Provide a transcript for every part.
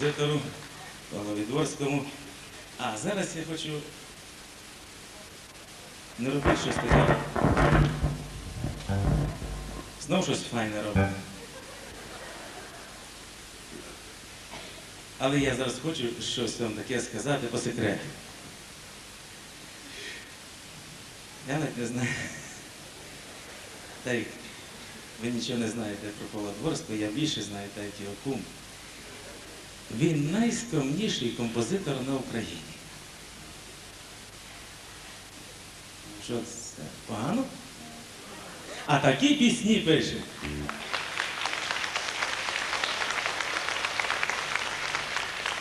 композитору Павловідворському. А зараз я хочу не робити щось таке. Знов щось файне робити. Але я зараз хочу щось вам таке сказати по секрету. Я навіть не знаю. Та й ви нічого не знаєте про Дворського, я більше знаю, так як його кум. Він найскромніший композитор на Україні. Що це? Погано? А такі пісні пише.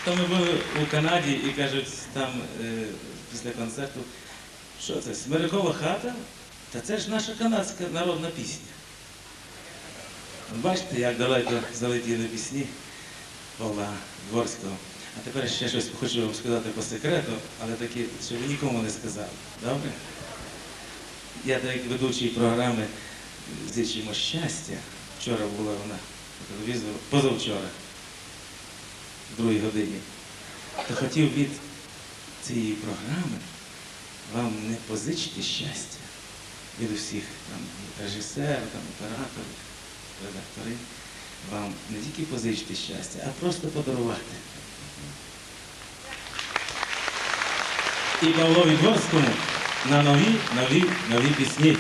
То ми були у Канаді і кажуть, там е, після концерту, що це, Смирякова хата? Та це ж наша канадська народна пісня. Бачите, як далеко залетіли пісні Павла Дворського. А тепер ще щось хочу вам сказати по секрету, але таке, що ви нікому не сказали. Добре? Я так як ведучий програми Зичимо щастя. Вчора була вона по телевізору, позавчора, в другій годині. То хотів від цієї програми вам не позичити щастя від усіх там режисерів, там, операторів, редактори. Вам не тільки позичити щастя, а просто подарувати. І Павлові Дворському на нові, нові, нові пісні.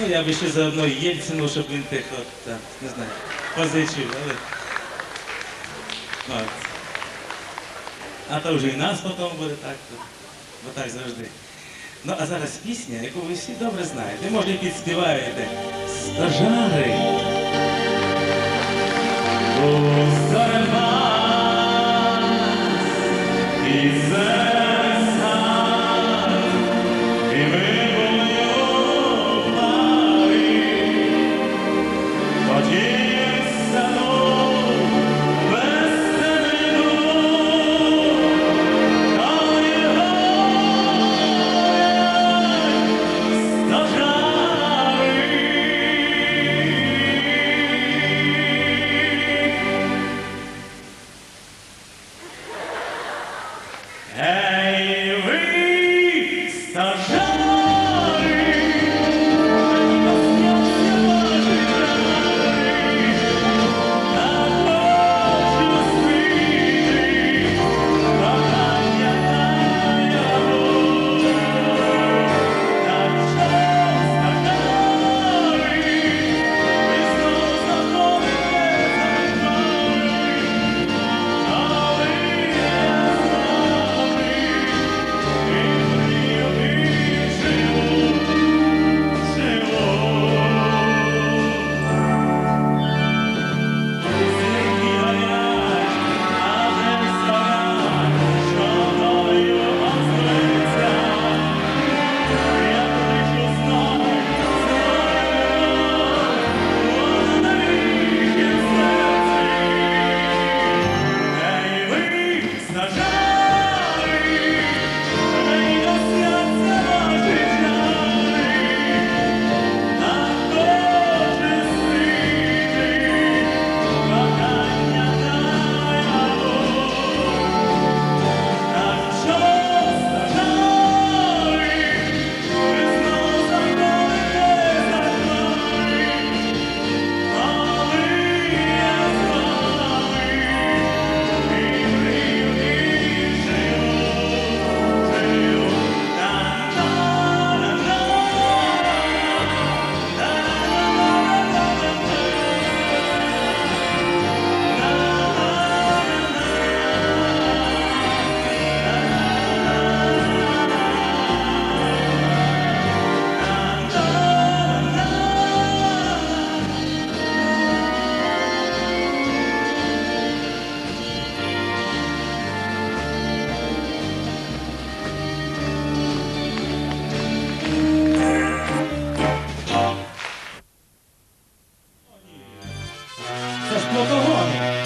Ну, я би ще заодно Єльцину, щоб він тихо, так, не знаю, позичив, але. От. А то вже і нас потім буде так, бо так завжди. Ну, а зараз пісня, яку ви всі добре знаєте, може і підспіваєте. Стажари. У зарема і just blow the horn.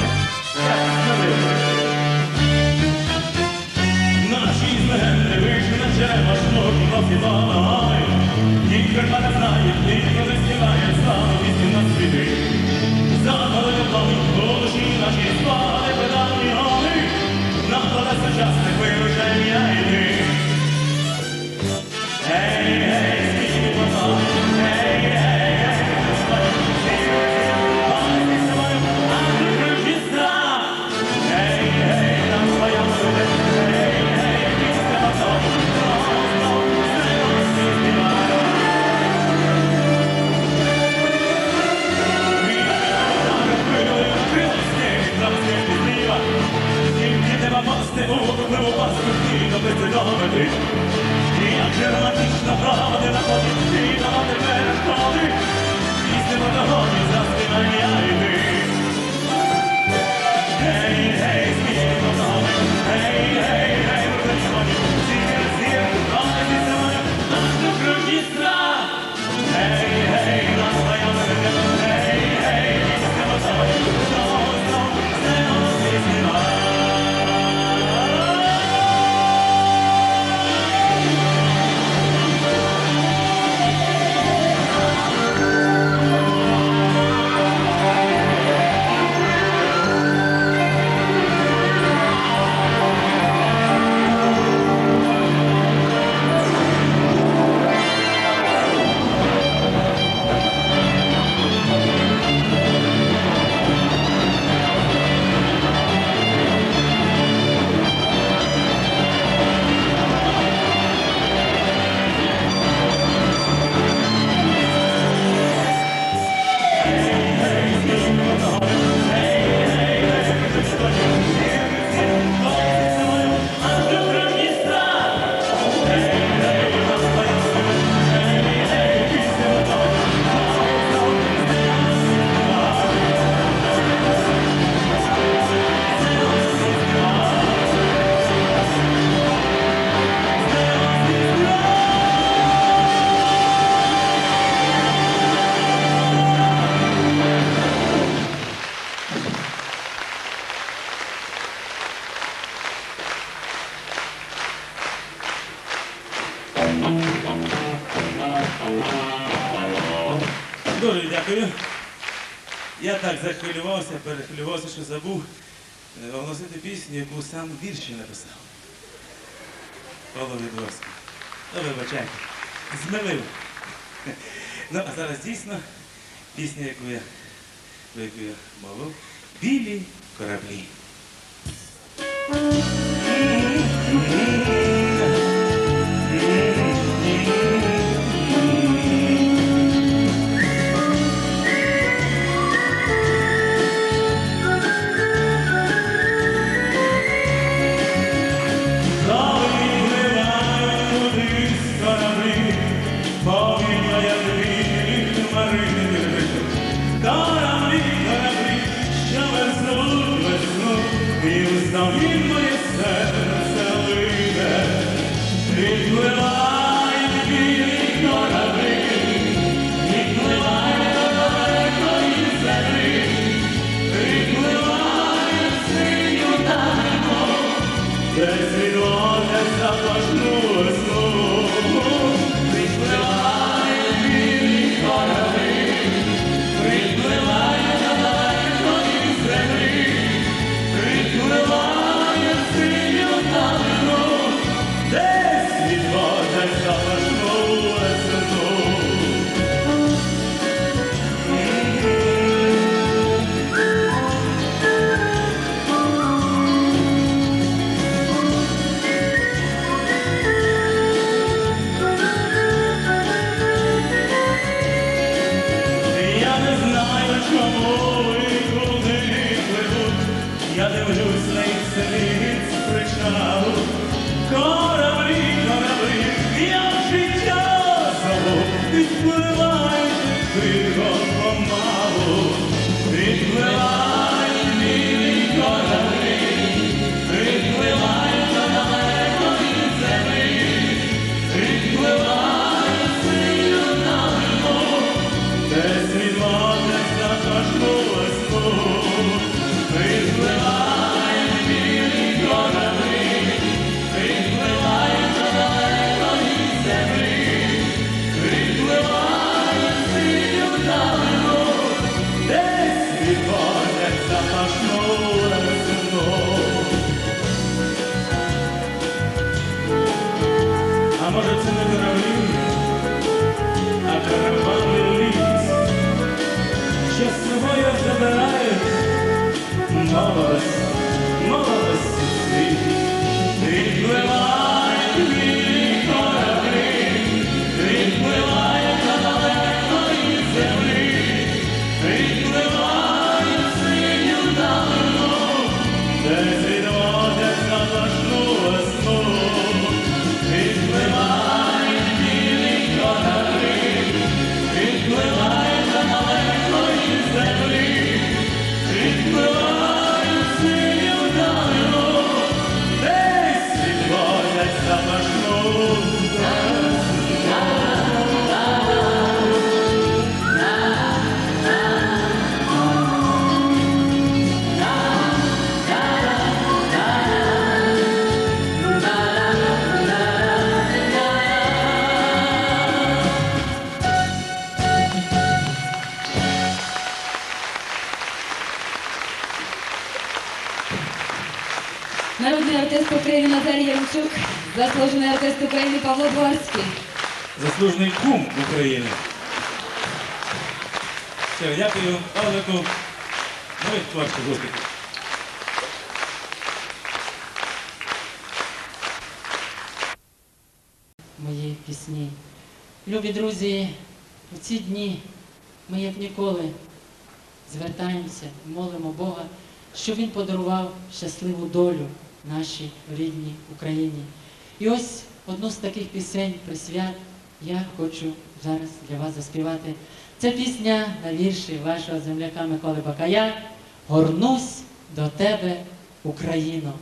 Дуже дякую. Я так захвилювався, перехвилювався, що забув е, оголосити пісню, яку сам вірші написав. Павло Відвозко. Ну, вибачайте. Змилив. Ну, а зараз дійсно пісня, яку я, яку я мовив, білі кораблі. were może cenę wyrobił? Все, дякую Павлику. Нових творчих успіхів. мої пісні. Любі друзі, у ці дні ми як ніколи звертаємося, молимо Бога, щоб Він подарував щасливу долю нашій рідній Україні. І ось одну з таких пісень присвят я хочу зараз для вас заспівати. Це пісня на вірші вашого земляка Миколи Бакая Горнусь до тебе, Україно.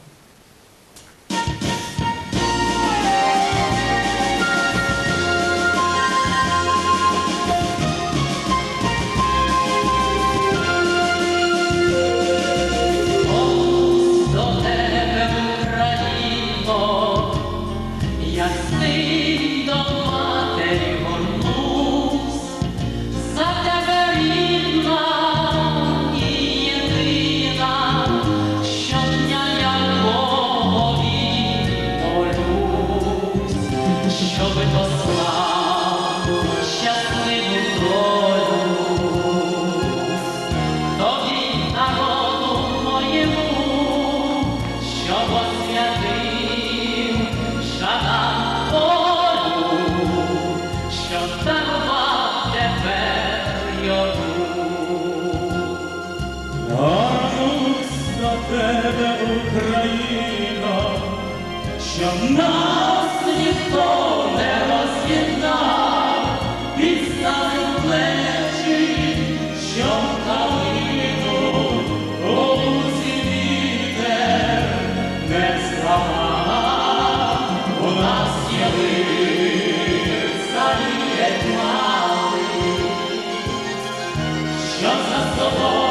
Because of the Lord.